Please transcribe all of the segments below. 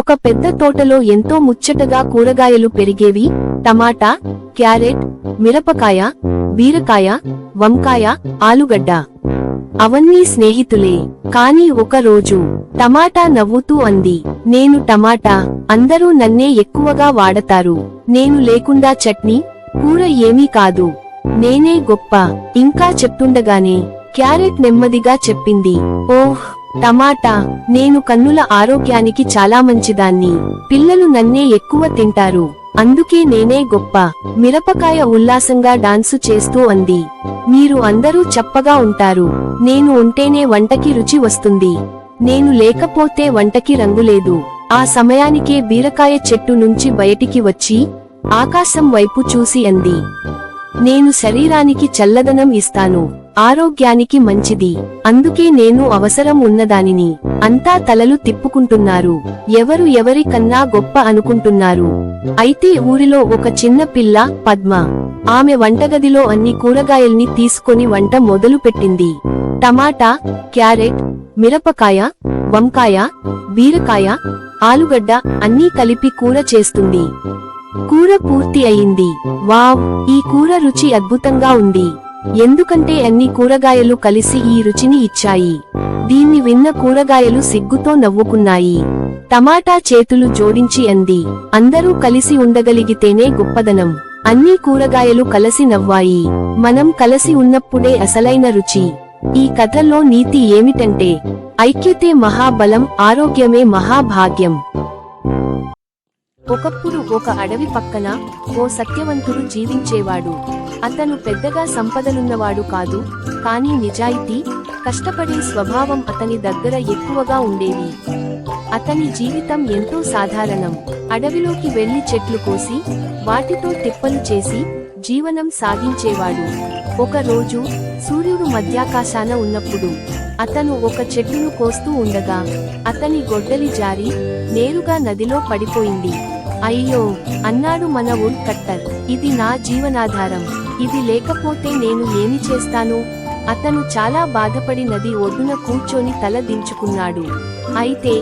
ఒక పెద్ద తోటలో ఎంతో ముచ్చటగా కూరగాయలు పెరిగేవి టమాటా క్యారెట్ మిరపకాయ బీరకాయ వంకాయ ఆలుగడ్డ. అవన్నీ స్నేహితులే. కాని ఒక రోజు టమాటా నవ్వుతూ అంది నేను టమాటా అందరూ నన్నే ఎక్కువగా వాడతారు. నేను లేకుండా చట్నీ కూర ఏమీ కాదు. నేనే గొప్ప ఇంకా చెప్తుండగానే క్యారెట్ నెమ్మదిగా చెప్పింది ఓహ్ టమాటా నేను కన్నుల ఆరోగ్యానికి చాలా మంచిదాన్ని. పిల్లలు నన్నే ఎక్కువ తింటారు. అందుకే నేనే గొప్ప. మిరపకాయ ఉల్లాసంగా డాన్సు చేస్తూ అంది. మీరు అందరూ చప్పగా ఉంటారు. నేను ఉంటేనే వంటకి రుచి వస్తుంది. నేను లేకపోతే వంటకి రంగులేదు ఆ సమయానికే బీరకాయ చెట్టు నుంచి బయటికి వచ్చి ఆకాశం వైపు చూసి అంది. నేను శరీరానికి చల్లదనం ఇస్తాను. ఆరోగ్యానికి మంచిది. అందుకే నేను అవసరం ఉన్నదానిని అంతా తలలు తిప్పుకుంటున్నారు. ఎవరు ఎవరి కన్నా గొప్ప అనుకుంటున్నారు. అయితే ఊరిలో ఒక చిన్న పిల్ల పద్మ. ఆమె వంటగదిలో అన్ని కూరగాయల్ని తీసుకొని వంట మొదలు పెట్టింది టమాటా క్యారెట్ మిరపకాయ వంకాయ బీరకాయ ఆలుగడ్డ అన్నీ కలిపి కూర చేస్తుంది. కూర పూర్తి అయింది. వావ్! ఈ కూర రుచి అద్భుతంగా ఉంది. ఎందుకంటే అన్ని కూరగాయలు కలిసి ఈ రుచిని ఇచ్చాయి. దీన్ని విన్న కూరగాయలు సిగ్గుతో నవ్వుకున్నాయి. టమాటా చేతులు జోడించి అంది. అందరూ కలిసి ఉండగలిగితేనే గొప్పదనం. అన్ని కూరగాయలు కలసి నవ్వాయి. మనం కలసి ఉన్నప్పుడే అసలైన రుచి. ఈ కథలో నీతి ఏమిటంటే ఐక్యతే మహాబలం ఆరోగ్యమే మహాభాగ్యం. ఒకప్పుడు ఒక అడవి పక్కన ఓ సత్యవంతుడు జీవించేవాడు. అతను పెద్దగా సంపదలున్నవాడు కాదు కానీ నిజాయితీ కష్టపడే స్వభావం అతని దగ్గర ఎక్కువగా ఉండేవి అతని జీవితం ఎంతో సాధారణం. అడవిలోకి వెళ్ళి చెట్లు కోసి వాటితో తిప్పలు చేసి జీవనం సాగించేవాడు. ఒక రోజు సూర్యుడు మధ్యాకాశాన ఉన్నప్పుడు అతను ఒక చెట్టును కోస్తూ ఉండగా అతని గొడ్డలి జారి నేరుగా నదిలో పడిపోయింది. అయ్యో అన్నాడు మన వుడ్ కట్టర్. ఇది నా జీవనాధారం. ఇది లేకపోతే నేను ఏమి చేస్తాను? అతను చాలా బాధపడి నది ఒడ్డున కూర్చొని తల దించుకున్నాడు. అయితే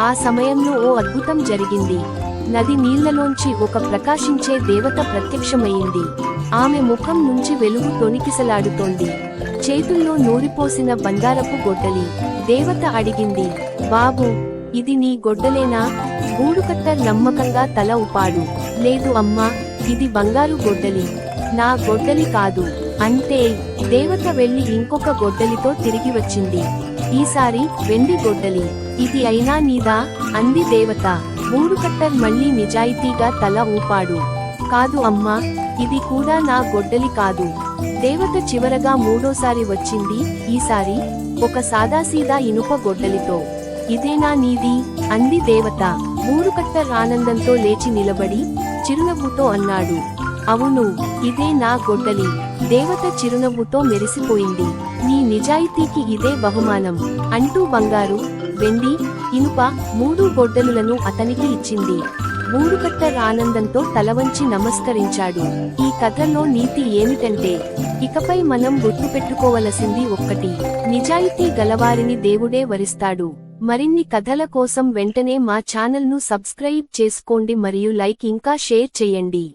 ఆ సమయంలో ఓ అద్భుతం జరిగింది. నది నీళ్ళలోంచి ఒక ప్రకాశించే దేవత ప్రత్యక్షమయ్యింది ఆమె ముఖం నుంచి వెలుగు తొణికిసలాడుతోంది. చేతుల్లో నూరిపోసిన బంగారపు గొడ్డలి. దేవత అడిగింది బాబు ఇది నీ గొడ్డలేనా? గూడుకట్టర్ నమ్మకంగా తల ఉపాడు. లేదు అమ్మా ఇది బంగారు గొడ్డలి. నా గొడ్డలి కాదు. అంటే దేవత వెళ్ళి ఇంకొక గొడ్డలితో తిరిగి వచ్చింది. ఈసారి వెండి గొడ్డలి. ఇది అయినా నీదా? అంది దేవత. గూడుకత్తర్ మళ్ళీ నిజాయితీగా తల ఊపాడు. కాదు అమ్మా ఇది కూడా నా గొడ్డలి కాదు. దేవత చివరగా మూడోసారి వచ్చింది ఈసారి ఒక సాదాసీదా ఇనుప గొడ్డలితో. ఇదేనా నీది? అంది దేవత. మూడుకట్టర్ ఆనందంతో లేచి నిలబడి చిరునవ్వుతో అన్నాడు. అవును ఇదే నా గొడ్డలి. దేవత చిరునవ్వుతో మెరిసిపోయింది. నీ నిజాయితీకి ఇదే బహుమానం. అంటూ బంగారు వెండి ఇనుప మూడు గొడ్డలులను అతనికి ఇచ్చింది. మూడుకట్టర్ ఆనందంతో తలవంచి నమస్కరించాడు. ఈ కథలో నీతి ఏమిటంటే ఇకపై మనం గుర్తుపెట్టుకోవలసింది ఒక్కటి. నిజాయితీ గలవారిని దేవుడే వరిస్తాడు. మరిన్ని కథల కోసం వెంటనే మా ఛానల్ను సబ్స్క్రైబ్ చేసుకోండి మరియు లైక్ ఇంకా షేర్ చేయండి.